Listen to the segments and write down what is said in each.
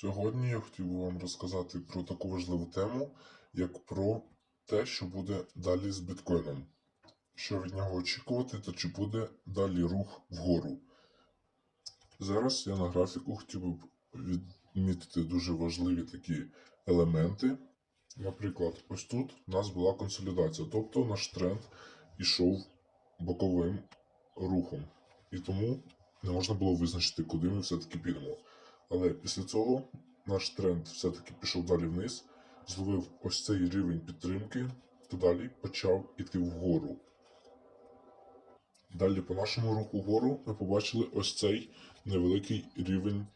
Сьогодні я хотів би вам розказати про таку важливу тему, як про те, що буде далі з біткоїном. Що від нього очікувати та чи буде далі рух вгору. Зараз я на графіку хотів би відмітити дуже важливі такі елементи. Наприклад, ось тут у нас була консолідація, тобто наш тренд ішов боковим рухом. І тому не можна було визначити, куди ми все-таки підемо. Але після цього наш тренд все-таки пішов далі вниз, зловив ось цей рівень підтримки, та далі почав іти вгору. Далі по нашому руху вгору ми побачили ось цей невеликий рівень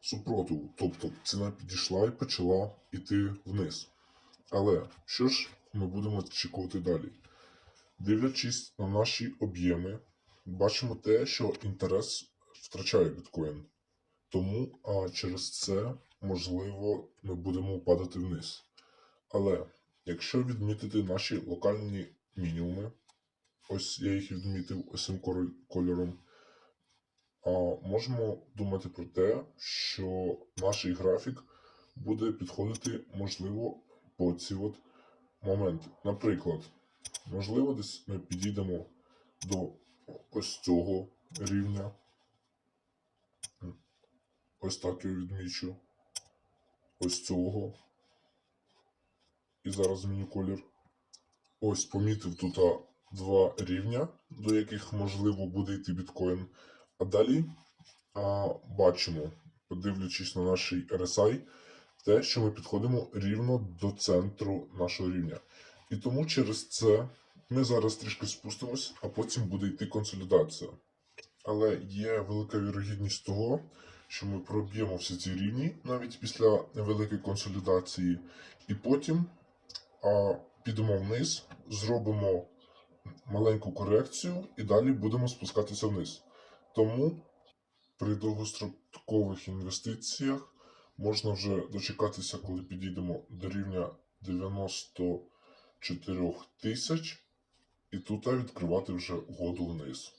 супротиву. Тобто ціна підійшла і почала йти вниз. Але що ж ми будемо очікувати далі? Дивлячись на наші об'єми, бачимо те, що інтерес втрачає біткоін. Тому а, через це, можливо, ми будемо падати вниз. Але якщо відмітити наші локальні мінімуми, ось я їх відмітив ось цим кольором, а, можемо думати про те, що наш графік буде підходити, можливо, по ці от моменти. Наприклад, можливо, десь ми підійдемо до ось цього рівня. Ось так я відмічу. Ось цього. І зараз зміню колір. Ось помітив тут два рівня, до яких можливо буде йти біткоін. А далі а, бачимо, подивлячись на наш RSI, те, що ми підходимо рівно до центру нашого рівня. І тому через це ми зараз трішки спустимось, а потім буде йти консолідація. Але є велика вірогідність того, що ми проб'ємо всі ці рівні навіть після невеликої консолідації, і потім а, підемо вниз, зробимо маленьку корекцію і далі будемо спускатися вниз. Тому при довгострокових інвестиціях можна вже дочекатися, коли підійдемо до рівня 94 тисяч, і тут відкривати вже угоду вниз.